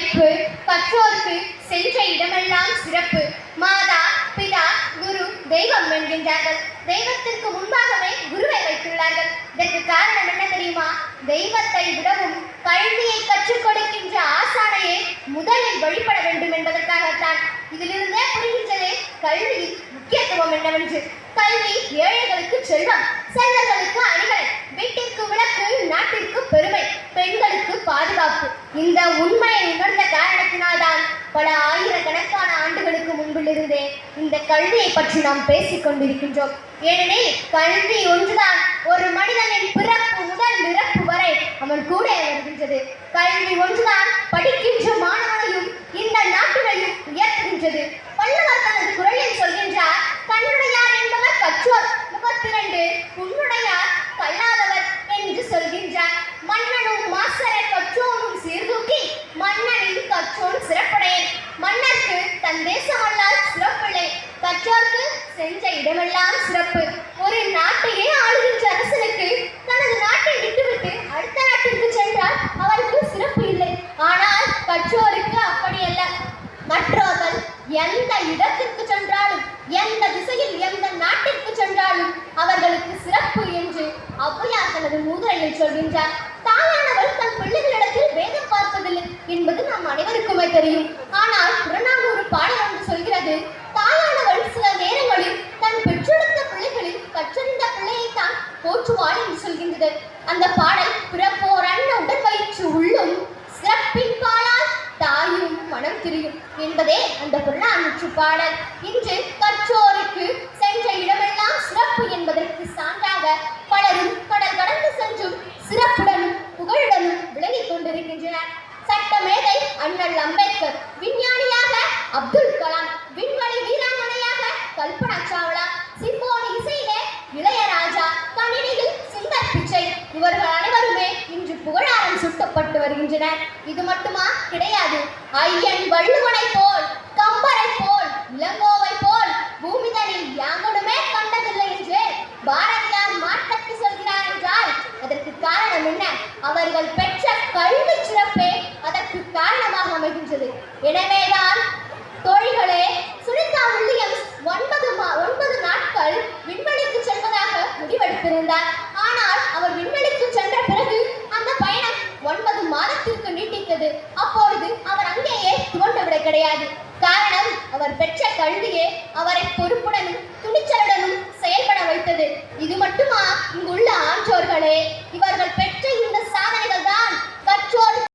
படிப்பு கற்றோர்க்கு சென்ற இடமெல்லாம் சிறப்பு. மாதா பிதா குரு தெய்வம் என்கின்றார்கள். தெய்வத்திற்கு முன்பாகவே குருவை வைத்துள்ளார்கள். இதற்கு காரணம் என்ன தெரியுமா? தெய்வத்தை விடவும் கல்வியை கற்றுக் கொடுக்கின்ற ஆசானையே முதலில் வழிபட வேண்டும் என்பதற்காகத்தான் இதிலிருந்தே புரிகின்றது கல்வியின் முக்கியத்துவம் என்னவென்று. கல்வி ஏழைகளுக்கு செல்வம் செல்வர்களுக்கு அணிகள் வீட்டிற்கு விளக்கு நாட்டிற்கு இந்த உண்மையை உணர்ந்த காரணத்தினால்தான் பல ஆயிரக்கணக்கான ஆண்டுகளுக்கு முன்பிலிருந்தே இந்த கல்வியை பற்றி நாம் பேசிக் கொண்டிருக்கின்றோம். ஏனெனில் கல்வி ஒன்றுதான் ஒரு மனிதனின் பிறப்பு முதல் இறப்பு வரை அவன் கூட வருகின்றது. கல்வி ஒன்றுதான் படிக்கின்ற மாணவனையும் இந்த நாட்டினையும் உயர்த்துகின்றது. வள்ளுவர் மன்னனின் கற்றோன் சிறப்புடையன் மன்னருக்கு தன் தேசமல்லால் சிறப்பில்லை. கற்றோர்க்கு சென்ற இடமெல்லாம் சிறப்பு. ஒரு நாட்டையே ஆளுகின்ற அரசனுக்கு தனது நாட்டை விட்டுவிட்டு அடுத்த நாட்டிற்கு சென்றால் அவருக்கு சிறப்பு இல்லை. ஆனால் கற்றோருக்கு அப்படியல்ல மற்றவர்கள் எந்த இடத்திற்கு சென்றாலும் எந்த திசையில் எந்த நாட்டிற்கு சென்றாலும் அவர்களுக்கு சிறப்பு என்று அவ்வையார் தனது மூதுரையில் சொல்கின்றார். தாயானவள் சொல்கின்றது. அந்த பாடல் பிறப்போர் அண்ண உடற்பயிற்சி உள்ளும் சிறப்பின் பாலால் தாயும் மனம் திரியும் என்பதே அந்த புறநானூற்று பாடல். இன்று கற்றோருக்கு சென்ற இடமெல்லாம் சிறப்பு என்பதற்கு சான்றாக பலரும் கடல் கடந்து சென்றும் சிறப்புடனும் புகழுடனும் விளங்கிக் கொண்டிருக்கின்றனர். சட்டமேதை அண்ணல் அம்பேத்கர் விஞ்ஞானியாக சுட்டப்பட்டு இது மட்டுமா? கிடையாது. ஐயன் வள்ளுவனை போல் கம்பரை போல் இளங்கோவை போல் பூமிதனில் யாங்கனுமே கண்டதில்லை என்று பாரதியார் மாற்றத்து சொல்கிறார் என்றால் அதற்கு காரணம் என்ன? அவர்கள் பெற்ற கல்வி சிறப்பே அதற்கு காரணமாக அமைகின்றது. எனவேதான் மாதத்திற்கு அப்பொழுது அவர் அங்கேயே துவண்டுவிட கிடையாது. காரணம் அவர் பெற்ற கல்வியே அவரை பொறுப்புடனும் துணிச்சலுடனும் செயல்பட வைத்தது. இது மட்டும்